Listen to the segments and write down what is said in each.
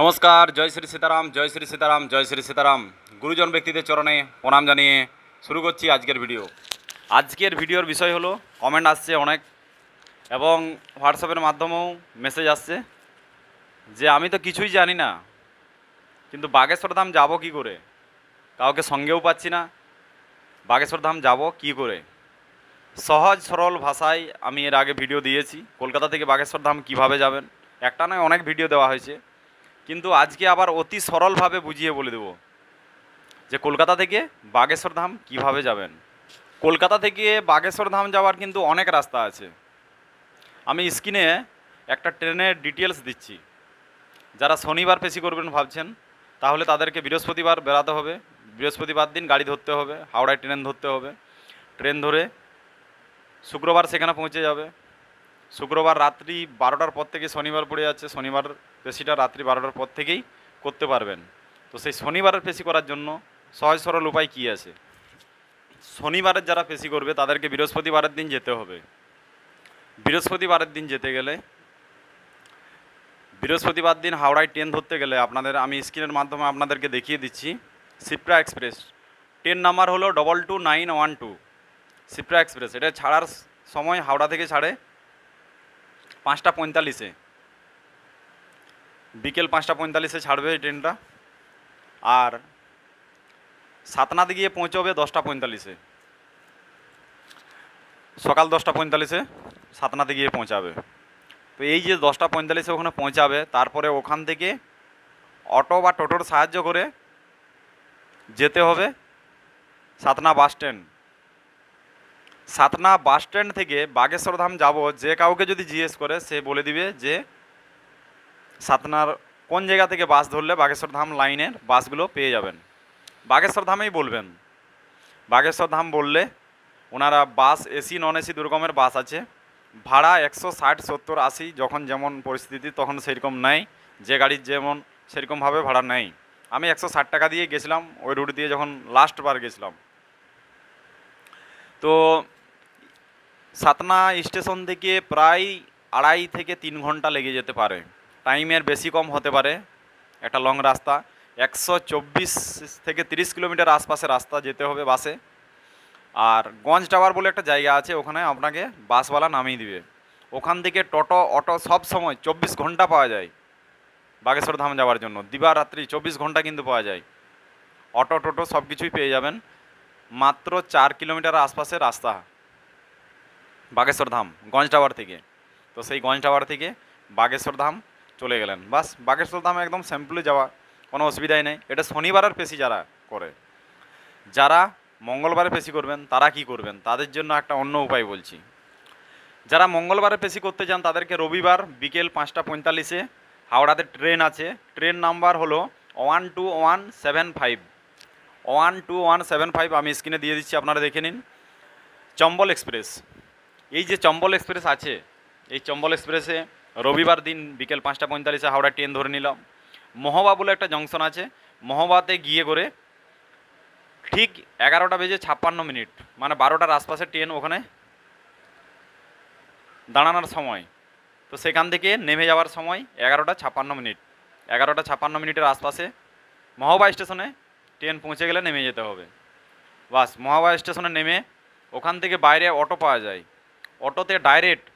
নমস্কার, জয় শ্রী সীতারাম, জয় শ্রী সীতারাম, জয় শ্রী সীতারাম। গুরুজন ব্যক্তিদের চরণে প্রণাম জানিয়ে শুরু করছি আজকের ভিডিও। আজকের ভিডিওর বিষয় হলো কমেন্ট আসছে অনেক এবং হোয়াটসঅ্যাপের মাধ্যমেও মেসেজ আসছে যে, আমি তো কিছুই জানি না, কিন্তু বাগেশ্বর ধাম যাব কী করে? কাউকে সঙ্গেও পাচ্ছি না, বাগেশ্বর ধাম যাব কী করে? সহজ সরল ভাষায় আমি এর আগে ভিডিও দিয়েছি, কলকাতা থেকে বাগেশ্বর ধাম কীভাবে যাবেন? একটা নয়, অনেক ভিডিও দেওয়া হয়েছে। কিন্তু আজকে আবার অতি সরলভাবে বুঝিয়ে বলে দেব যে কলকাতা থেকে বাগেশ্বর ধাম কীভাবে যাবেন? কলকাতা থেকে বাগেশ্বর ধাম যাওয়ার কিন্তু অনেক রাস্তা আছে। আমি স্ক্রিনে একটা ট্রেনের ডিটেলস দিচ্ছি। যারা শনিবার পেশি করবেন ভাবছেন, তাহলে তাদেরকে বৃহস্পতিবার বেরাতে হবে। বৃহস্পতিবার দিন গাড়ি ধরতে হবে, হাওড়ায় ট্রেন ধরতে হবে। ট্রেন ধরে শুক্রবার সেখানে পৌঁছে যাবে। শুক্রবার রাত্রি বারোটার পর থেকে শনিবার পড়ে যাচ্ছে। শনিবার পেশিটা রাত্রি বারোটার পর থেকেই করতে পারবেন। তো সেই শনিবারের পেশি করার জন্য সহজ সরল উপায় কী আছে? শনিবারের যারা পেশি করবে, তাদেরকে বৃহস্পতিবারের দিন যেতে হবে। বৃহস্পতিবারের দিন যেতে গেলে, বৃহস্পতিবার দিন হাওড়ায় ট্রেন ধরতে গেলে আপনাদের, আমি স্ক্রিনের মাধ্যমে আপনাদেরকে দেখিয়ে দিচ্ছি সিপ্রা এক্সপ্রেস। ট্রেন নাম্বার হলো double two nine one two Shipra express. এটা ছাড়ার সময় হাওড়া থেকে ছাড়ে পাঁচটা পঁয়তাল্লিশে। বিকেল পাঁচটা পঁয়তাল্লিশে ছাড়বে এই ট্রেনটা। আর সাতনাতে গিয়ে পৌঁছবে দশটা পঁয়তাল্লিশে। সকাল দশটা পঁয়তাল্লিশে সাতনাতে গিয়ে পৌঁছাবে। তো এই যে দশটা পঁয়তাল্লিশে ওখানে পৌঁছাবে, তারপরে ওখান থেকে অটো বা টোটোর সাহায্য করে যেতে হবে Satna bus stand. Satna bus stand থেকে বাগেশ্বর ধাম যাব, যে কাউকে যদি জিজ্ঞেস করে, সে বলে দিবে যে সাতনার কোন জায়গা থেকে বাস ধরলে বাগেশ্বর ধাম লাইনের বাসগুলো পেয়ে যাবেন? বাগেশ্বর ধামেই বলবেন। বাগেশ্বর ধাম বললে ওনারা বাস এসি, নন এসি দু রকমের বাস আছে। ভাড়া একশো ষাট, সত্তর, আশি, যখন যেমন পরিস্থিতি তখন সেরকম নেয় যে গাড়ির যেমন সেরকমভাবে ভাড়া নেই। আমি একশো ষাট টাকা দিয়ে গেছিলাম, ওই রুট দিয়ে যখন লাস্ট বার গেছিলাম। তো সাতনা স্টেশন থেকে প্রায় আড়াই থেকে তিন ঘণ্টা লেগে যেতে পারে। টাইমের বেশি কম হতে পারে, একটা লং রাস্তা। একশো চব্বিশ থেকে তিরিশ কিলোমিটার আশপাশে রাস্তা যেতে হবে বাসে। আর গঞ্জ টাওয়ার বলে একটা জায়গা আছে, ওখানে আপনাকে বাসওয়ালা নামিয়ে দিবে। ওখান থেকে টোটো, অটো সব সময় চব্বিশ ঘণ্টা পাওয়া যায় বাগেশ্বর ধাম যাওয়ার জন্য। দিবারাত্রি চব্বিশ ঘণ্টা কিন্তু পাওয়া যায়। অটো, টোটো সব কিছুই পেয়ে যাবেন। মাত্র চার কিলোমিটার আশপাশে রাস্তা বাগেশ্বর ধাম, গঞ্জ টাওয়ার থেকে। তো সেই গঞ্জ টাওয়ার থেকে বাগেশ্বর ধাম চলে গেলেন। বাস বাগেশ্বর ধাম একদম স্যাম্পলে যাওয়া, কোনো অসুবিধাই নেই। এটা শনিবারের পেশি যারা করে, যারা মঙ্গলবারে পেশি করবেন, তারা কি করবেন? তাদের জন্য একটা অন্য উপায় বলছি। যারা মঙ্গলবারে পেশি করতে যান, তাদেরকে রবিবার বিকেল পাঁচটা পঁয়তাল্লিশে হাওড়াতে ট্রেন আছে। ট্রেন নাম্বার হলো one two one seven five. One two one seven five, আমি স্ক্রিনে দিয়ে দিচ্ছি, আপনারা দেখে নিন। চম্বল এক্সপ্রেস। এই যে চম্বল এক্সপ্রেস আছে, এই চম্বল এক্সপ্রেসে রবিবার দিন বিকেল পাঁচটা পঁয়তাল্লিশে হাওড়া ট্রেন ধরে নিলাম। মহবা বলে একটা জংশন আছে। মহবাতে গিয়ে করে ঠিক এগারোটা বেজে ছাপ্পান্ন মিনিট মানে বারোটার আশপাশে ট্রেন ওখানে দাঁড়ানোর সময়। তো সেখান থেকে নেমে যাওয়ার সময় এগারোটা ছাপ্পান্ন মিনিট। এগারোটা ছাপ্পান্ন মিনিটের আশপাশে মহবা স্টেশনে ট্রেন পৌঁছে গেলে নেমে যেতে হবে। বাস, মহাবা স্টেশনে নেমে ওখান থেকে বাইরে অটো পাওয়া যায়। অটোতে ডাইরেক্ট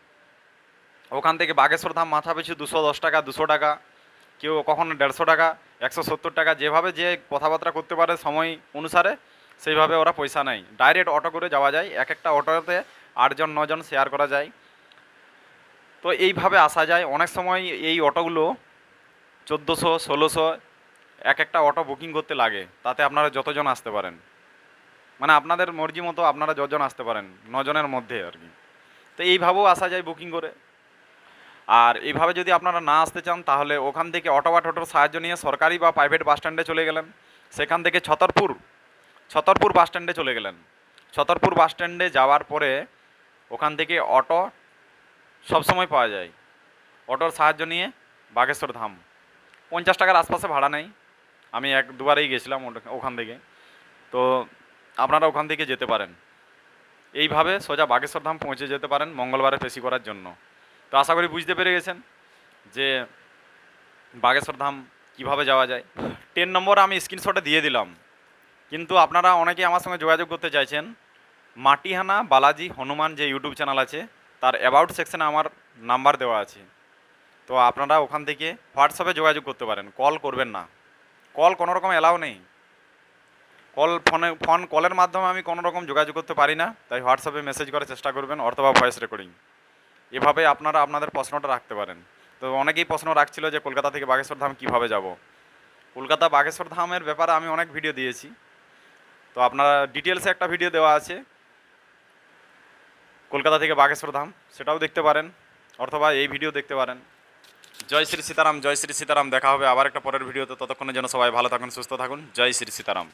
ওখান থেকে বাগেশ্বর ধাম মাথা পিছু দুশো দশ টাকা, দুশো টাকা, কেউ কখনো দেড়শো টাকা, একশো সত্তর টাকা, যেভাবে যে কথাবার্তা করতে পারে সময় অনুসারে সেইভাবে ওরা পয়সা নেয়। ডাইরেক্ট অটো করে যাওয়া যায়, এক একটা অটোতে আটজন, নজন শেয়ার করা যায়। তো এইভাবে আসা যায়। অনেক সময় এই অটোগুলো চোদ্দোশো, ষোলোশো এক একটা অটো বুকিং করতে লাগে। তাতে আপনারা যতজন আসতে পারেন। মানে আপনাদের মর্জি মতো আপনারা যতজন আসতে পারেন, নজনের মধ্যে আর কি। তো এইভাবেও আসা যায় বুকিং করে। আর এইভাবে যদি আপনারা না আসতে চান, তাহলে ওখান থেকে অটো বা টোটোর সাহায্য নিয়ে সরকারি বা প্রাইভেট বাস স্ট্যান্ডে চলে গেলেন। সেখান থেকে ছতরপুর ছতরপুর বাস স্ট্যান্ডে চলে গেলেন। ছতরপুর বাস স্ট্যান্ডে যাওয়ার পরে ওখান থেকে অটো সবসময় পাওয়া যায়। অটোর সাহায্য নিয়ে বাগেশ্বর ধাম। পঞ্চাশ টাকার আশপাশে ভাড়া নেই। আমি এক দুবারেই গেছিলাম ওখান থেকে। তো আপনারা ওখান থেকে যেতে পারেন। এইভাবে সোজা বাগেশ্বর ধাম পৌঁছে যেতে পারেন মঙ্গলবারে পেশি করার জন্য। তো আশা করি বুঝতে পেরে গেছেন যে বাগেশ্বর ধাম কীভাবে যাওয়া যায়। টেন নম্বর আমি স্ক্রিনশটে দিয়ে দিলাম। কিন্তু আপনারা অনেকে আমার সঙ্গে যোগাযোগ করতে চাইছেন। মাটিহানা বালাজি হনুমান যে ইউটিউব চ্যানেল আছে, তার অ্যাবাউট সেকশানে আমার নাম্বার দেওয়া আছে। তো আপনারা ওখান থেকে হোয়াটসঅ্যাপে যোগাযোগ করতে পারেন কল করবেন না। কল কোনো রকম অ্যালাউ নেই। কল ফোনে ফোন কলের মাধ্যমে আমি কোনো রকম যোগাযোগ করতে পারি না। তাই হোয়াটসঅ্যাপে মেসেজ করার চেষ্টা করবেন, অথবা ভয়েস রেকর্ডিং এভাবে আপনারা আপনাদের প্রশ্নটা রাখতে পারেন। তো অনেকেই প্রশ্ন রাখছিল যে কলকাতা থেকে বাগেশ্বর ধাম কীভাবে যাব। কলকাতা বাগেশ্বর ধামের ব্যাপারে আমি অনেক ভিডিও দিয়েছি। তো আপনারা ডিটেলসে একটা ভিডিও দেওয়া আছে। কলকাতা থেকে বাগেশ্বর ধাম, সেটাও দেখতে পারেন। অথবা এই ভিডিও দেখতে পারেন। জয় শ্রী সীতারাম, জয় শ্রী সীতারাম, দেখা হবে আবার একটা পরের ভিডিওতে ততক্ষণের জন্য সবাই ভালো থাকুন, সুস্থ থাকুন। জয় শ্রী সীতারাম।